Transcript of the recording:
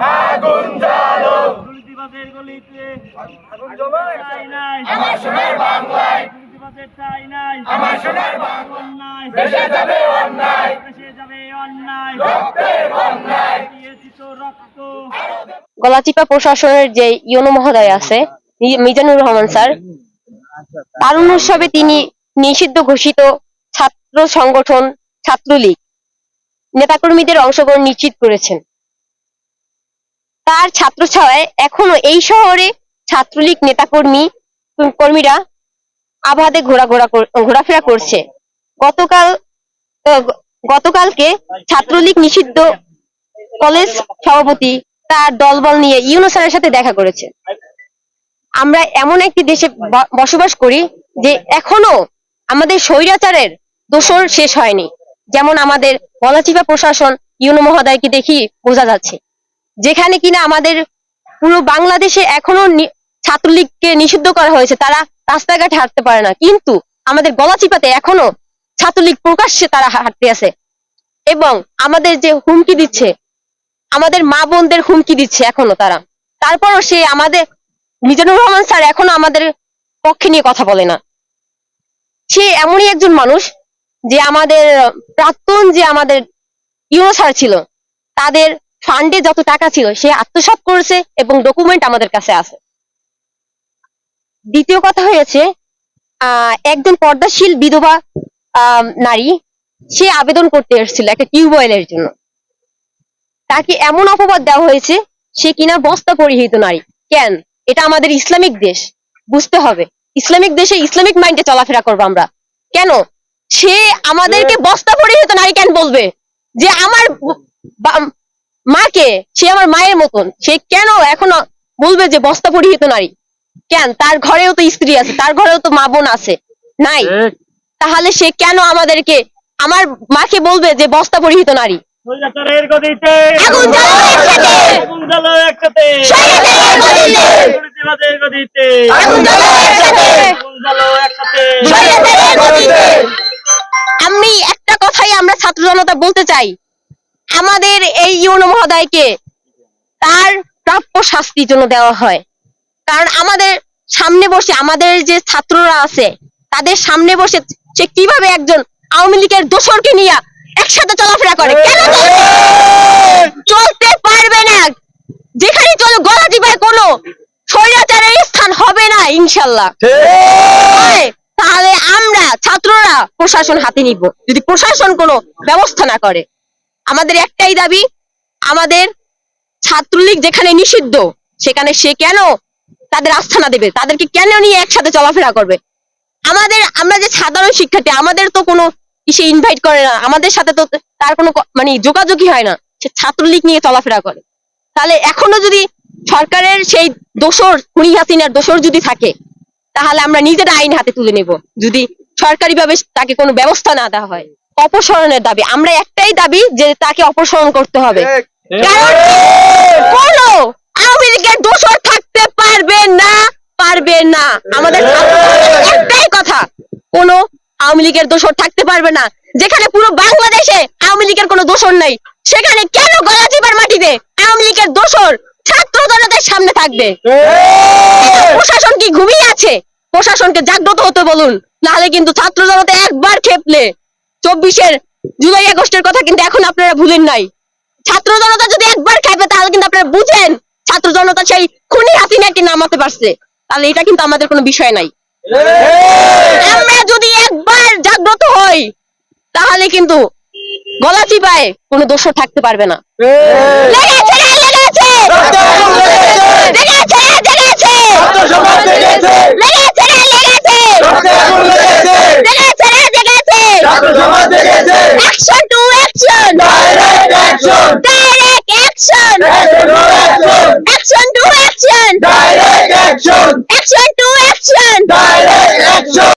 আগুন জ্বালো। দুর্নীতিবাদের গলিতে আগুন জ্বালো নাই। আমার সোনার বাংলায়। দুর্নীতিবাদের ঠাঁই নাই। আমার সোনার বাংলা ভেসে যাবে অন্যায়। ভেসে যাবে অন্যায়। রক্তের বন্যায় রক্ত। গলাচিপা প্রশাসনের যে ইউনো মহোদয় আছে মি- মিজানুর রহমান স্যার তারুণ উৎসবে তিনি নিষিদ্ধ ঘোষিত ছাত্র সংগঠন ছাত্রলীগ। নেতাকর্মীদের অংশগ্রহণ নিশ্চিত করেছেন। তার ছাত্র ছাড়ায় এখনও এই শহরে ছাত্রলীগ নেতাকর্মী কর্মীরা আবাদে ঘোরাঘোরা ঘোরাফেরা করছে। গতকাল গতকালকে ছাত্রলীগ নিষিদ্ধ কলেজ সভাপতি তার দলবল নিয়ে ইউনো স্যারের সাথে দেখা করেছে। আমরা এমন একটি দেশে বসবাস করি যে এখনও আমাদের স্বৈরাচারের দোষর শেষ হয়নি। যেমন আমাদের গলাচিপা প্রশাসন ইউনো মহোদয়কে দেখি বোঝা যাচ্ছে। যেখানে কিনা আমাদের পুরো বাংলাদেশে এখনও ছাত্রলীগকে নিষিদ্ধ করা হয়েছে, তারা রাস্তাঘাটে হাঁটতে পারে না। কিন্তু আমাদের গলাচিপাতে এখনও ছাত্রলীগ প্রকাশ্যে তারা হাঁটতে আছে। এবং আমাদের যে হুমকি দিচ্ছে, আমাদের মা বোনদের হুমকি দিচ্ছে এখনও তারা। তারপরও সে আমাদের, মিজানুর রহমান স্যার এখনও আমাদের পক্ষে নিয়ে কথা বলে না। সে এমনই একজন মানুষ যে আমাদের প্রাক্তন যে আমাদের ইউনো স্যার ছিল, তাদের ফান্ডে যত টাকা ছিল সে আত্মসাৎ করেছে এবং ডকুমেন্ট আমাদের কাছে আছে। দ্বিতীয় কথা হয়েছে একজন পর্দাশীল বিধবা নারী সে আবেদন করতে এসেছিল একটা টিউবওয়েলের জন্য। তাকে এমন অপবাদ দেওয়া হয়েছে সে কিনা বস্তা পরিহিত নারী। কেন? এটা আমাদের ইসলামিক দেশ বুঝতে হবে। ইসলামিক দেশে ইসলামিক মাইন্ডে চলাফেরা করব আমরা। কেন? সে আমাদেরকে বস্তা পরিহিত নারী কেন বলবে? যে আমার মাকে সে আমার মায়ের মতন। সে কেন এখনও বলবে যে বস্তা পরিহিত নারী? কেন? তার ঘরেও তো স্ত্রী আছে তার ঘরেও তো মা বোন আছে। নাই। তাহলে সে কেন আমাদেরকে আমার মাকে বলবে যে বস্তা পরিহিত নারী! আমি একটা কথাই আমরা ছাত্র জনতা বলতে চাই। আমাদের এই ইউনো মহোদয়কে তার প্রাপ্য শাস্তির জন্য দেওয়া হয়। কারণ আমাদের সামনে বসে আমাদের যে ছাত্ররা আছে তাদের সামনে বসে সে কীভাবে একজন আওয়ামী লীগের দোসরকে নিয়ে একসাথে চলাফেরা করে? কেন চলতে পারবে না। যেখানে চলো গলা টিপায় কোনো স্বৈরাচারের স্থান হবে না ইনশাল্লাহ। তাহলে আমরা ছাত্ররা প্রশাসন হাতে নিব। যদি প্রশাসন কোনো ব্যবস্থা না করে আমাদের একটাই দাবি, আমাদের ছাত্রলীগ যেখানে নিষিদ্ধ, সেখানে সে কেন তাদের আস্থানা দেবে? তাদেরকে কেন নিয়ে একসাথে চলাফেরা করবে? আমাদের, আমরা যে সাধারণ শিক্ষার্থী, আমাদের তো কোনো সে ইনভাইট করে না। আমাদের সাথে তো তার কোনো মানে যোগাযোগই হয় না। সে ছাত্রলীগ নিয়ে চলাফেরা করে। তাহলে এখনও যদি সরকারের সেই দোষর, খুনি হাসিনার দোষর যদি থাকে, তাহলে আমরা নিজেরা আইন হাতে তুলে নেব। যদি সরকারিভাবে তাকে কোনো ব্যবস্থা না দেওয়া হয়। অপসারণের দাবি। আমরা একটাই দাবি যে তাকে অপসারণ করতে হবে। কারণ কোন আওয়ামী লীগের দোষর থাকতে পারবে না পারবে না। আমাদের একটাই কথা কোন আওয়ামী লীগের দোষর থাকতে পারবে না। যেখানে পুরো বাংলাদেশে আওয়ামী লীগের কোনো দোষর নাই সেখানে কেন গলাচিপার মাটিতে আওয়ামী লীগের দোষর ছাত্র জনতার সামনে থাকবে? প্রশাসন কি ঘুমিয়ে আছে? প্রশাসনকে জাগ্রত হতে বলুন নাহলে কিন্তু ছাত্র জনতা একবার খেপলে। চব্বিশের জুলাই আগস্টের কথা কিন্তু এখন আপনারা ভুলেন নাই ছাত্র জনতা যদি একবার খেপে তাহলে কিন্তু আপনারা বুঝেন ছাত্র জনতা সেই খুনি হাসিনাকে নামাতে পারছে তাহলে এটা কিন্তু আমাদের কোনো বিষয় নাই আমরা যদি একবার জাগ্রত হই তাহলে কিন্তু গলা চিপায় কোনো দোষ থাকতে পারবে না লেগেছে action! Action to action! Action to action! Direct action! Action to action! Direct action!